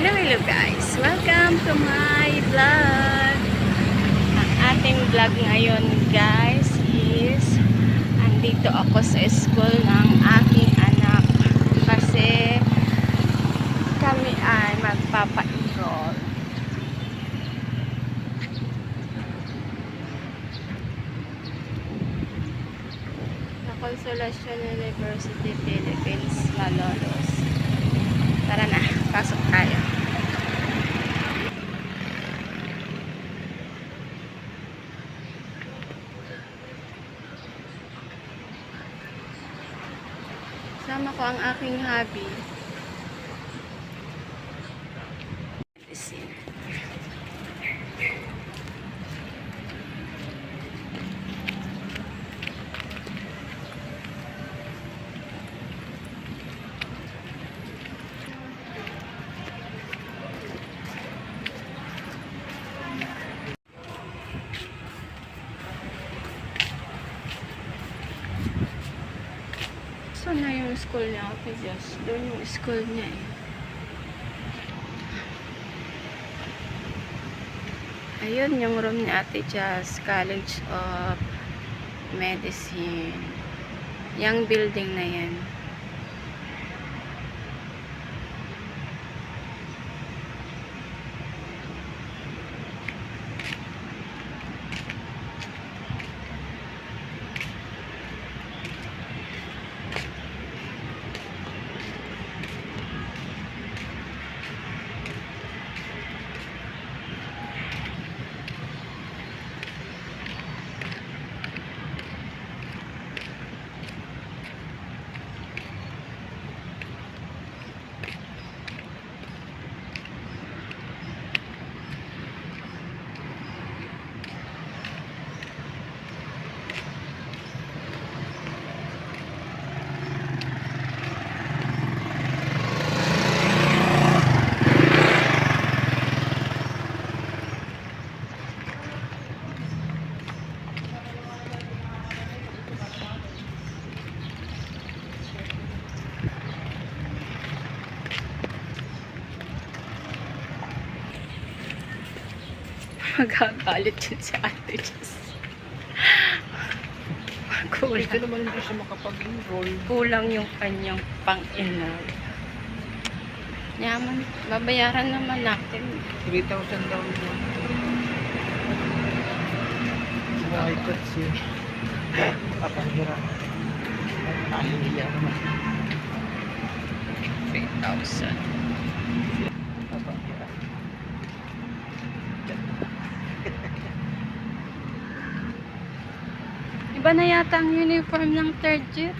Hello, hello guys. Welcome to my vlog. Ang ating vlog ngayon guys is andito ako sa school ng aking anak kasi kami ay magpapa-enroll. Sa Consolacion University, Philippines, Malolos. Tara na, pasok tayo. Sama ko ang aking hobby. Medicine. Saan na yung school niya? Okay, just doon yung school niya eh. Ayun yung room ni Ate Jazz, College of Medicine. Yung building na yan. Magagalit yun si Ate. Pwede Kulang. naman hindi siya makapag-enroll. Kulang yung kanyang pang-enroll. Yaman, babayaran naman natin. 3,000 daw yun. Buhay ko siya. Papahira. Pahihiya naman. 3,000. Iba na yata ang uniform ng third year.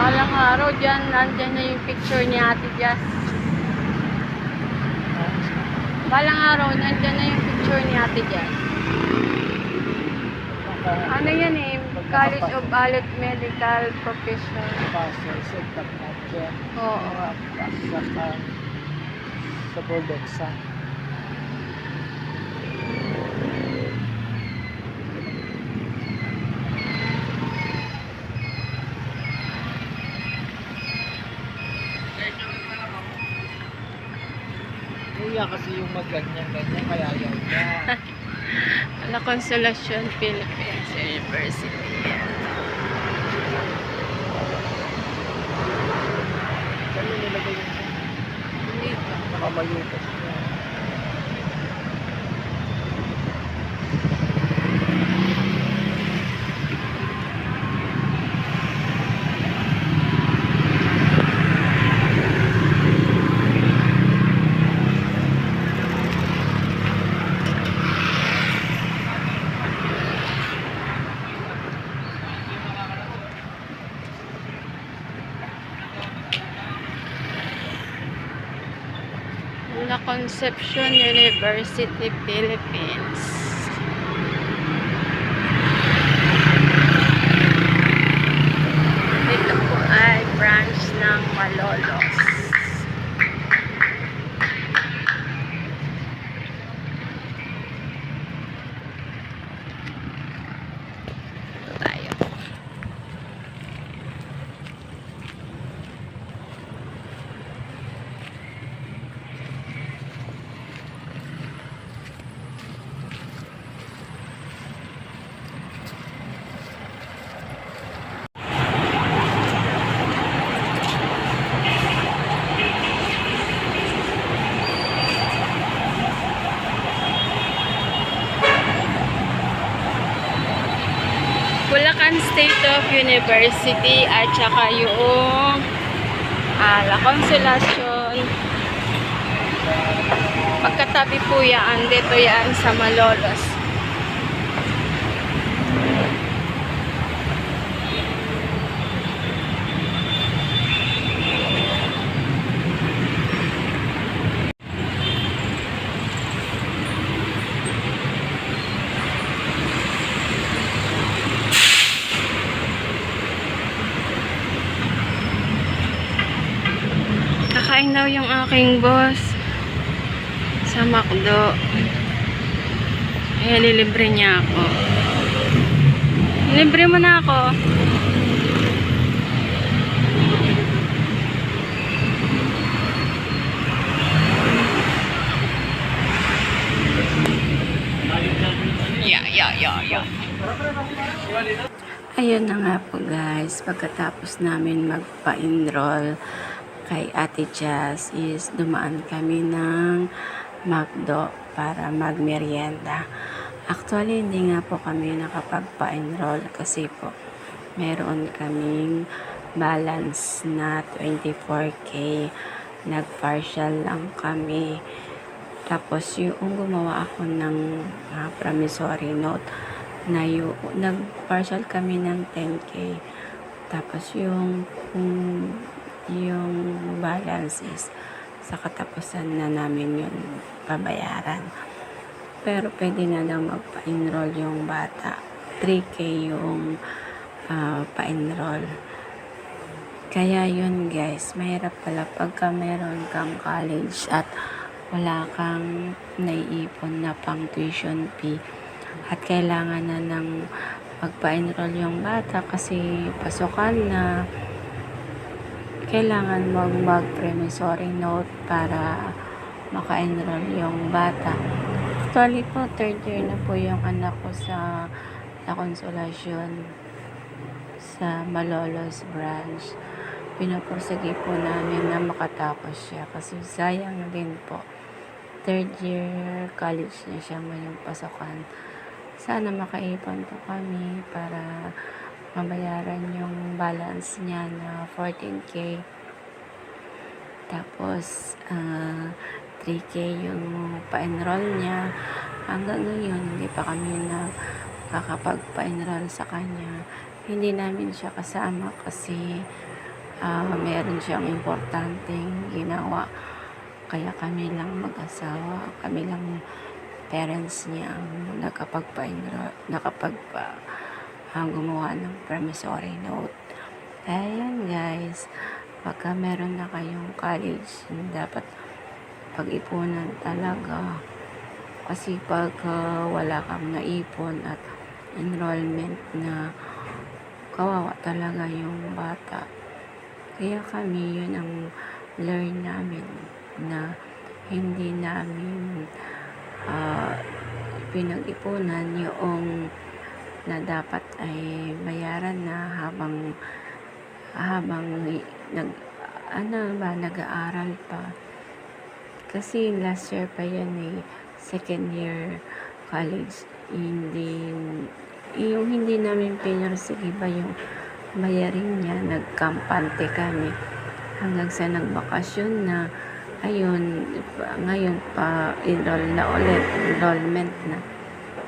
Malang araw dyan, nandyan na yung picture ni Ate Jazz. Balang araw, nandyan na yung picture ni Ate Jazz. maka Ano yan eh? College of Allied Medical Profession. pasa sa Tapnacha. Oo. Mga pasa ka sa board exam. Kuya kasi yung magganyan-ganyan kaya ayaw niya. La Consolacion Philippines University. Saan mo nilagay yung Dito. nakamayutas niya? La Concepcion University, Philippines. Ito po ay branch ng Malolos. Ito tayo. Bulacan State of University at saka yung ah, La Consolacion. Pagkatabi po yan, dito yan sa Malolos. Kakain daw yung aking boss sa McDo. Eh, lilibre niya ako. Libre mo na ako. Yeah, yeah, yeah, yeah. Ayun na nga po guys, pagkatapos namin magpa-enroll kay Ate Jazz is dumaan kami ng McDo para magmerienda. Actually, hindi nga po kami nakapagpa-enroll kasi po meron kaming balance na 24k. Nag-partial lang kami. Tapos yung gumawa ako ng ah, promissory note na yung nag-partial kami ng 10k. Tapos yung kung yung balance is sa katapusan na namin yun babayaran. Pero pwede na daw magpa-enroll yung bata. 3K yung ah, pa-enroll. Kaya yun guys, mahirap pala pagka meron kang college at wala kang naiipon na pang tuition fee at kailangan na ng magpa-enroll yung bata kasi pasukan na kailangan mag mag-promissory note para maka-enroll yung bata. Actually po, third year na po yung anak ko sa La Consolacion sa Malolos branch. Pinapursige po namin na makatapos siya kasi sayang din po. Third year college na siya ngayong pasukan. Sana makaipon po kami para mabayaran yung balance niya na 14k. Tapos, ah, 3k yung pa-enroll niya. Hanggang ngayon, hindi pa kami na nakakapag-pa-enroll sa kanya. Hindi namin siya kasama kasi ah, meron siyang importanteng ginawa. Kaya kami lang mag-asawa, kami lang parents niya ang nakapagpa-enroll, nakapagpa ang gumawa ng promissory note. Kaya yan guys, pagka meron na kayong college, dapat pag-ipunan talaga. Kasi pag ah, wala kang naipon at enrollment na kawawa talaga yung bata. Kaya kami, yun ang learn namin na hindi namin ah, pinag-ipunan yung na dapat ay bayaran na habang habang nag ano ba nag-aaral pa. Kasi last year pa yan eh second year college. Hindi yung hindi namin pinarsige ba yung bayarin niya? Nagkampante kami. Hanggang sa nagbakasyon na ayun ngayon pa enroll na ulit enrollment na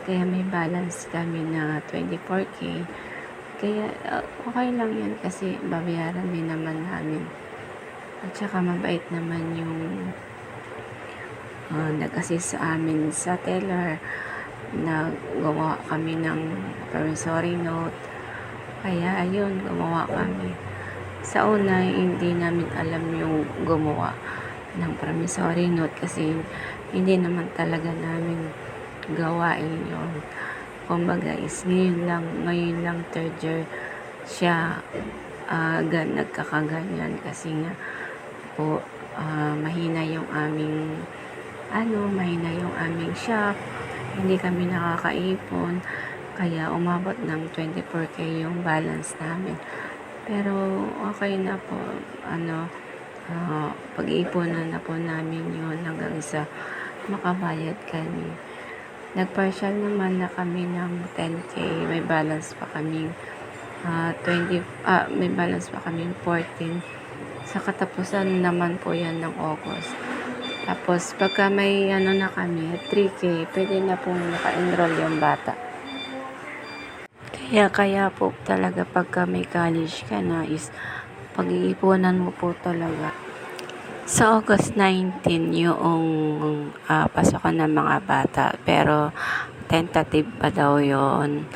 kaya may balance kami na 24k kaya uh, okay lang yan kasi babayaran din naman namin. At saka mabait naman yung uh, nag-assist sa amin sa teller. Na gumawa kami ng promissory note. Kaya ayun gumawa kami. Sa una hindi namin alam yung gumawa ng promissory note kasi hindi naman talaga namin gawain yun. Kumbaga is ngayon lang ngayon lang third year siya ah, gan, nagkakaganyan. Kasi nga po ah, mahina yung aming ano mahina yung aming shop. Hindi kami nakakaipon. Kaya umabot ng 24k yung balance namin. Pero okay na po ano ah, pag-iipunan na po namin yun hanggang sa makabayad kami nagpartial naman na kami ng 10k may balance pa kami 20 ah, may balance pa kami 14 sa katapusan naman po yan ng August. Tapos pagka may ano na kami 3k pwede na pong naka-enroll yung bata. Kaya kaya po talaga pagka may college ka na is pag-iipunan mo po talaga sa August 19 yung ah, pasokan ng mga bata pero tentative pa daw yon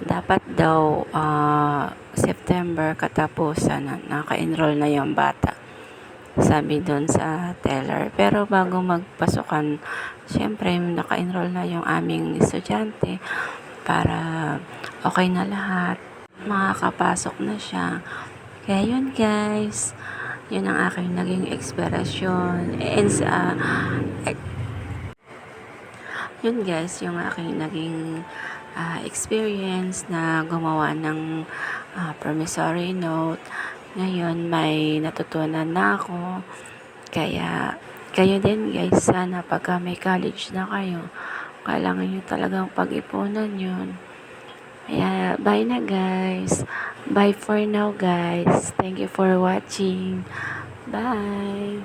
dapat daw ah, September katapusan na naka-enroll na yung bata sabi doon sa teller. Pero bago magpasukan syempre naka-enroll na yung aming estudyante para okay na lahat. Makakapasok na siya. Kaya yun guys yun ang aking naging expression. And sa yun guys yung aking naging ah, experience na gumawa ng ah, promissory note. Ngayon may natutunan na ako. Kaya kayo din guys sana pagka may college na kayo kailangan nyo talagang pag-ipunan yun. Kaya bye na guys bye for now guys. Thank you for watching. Bye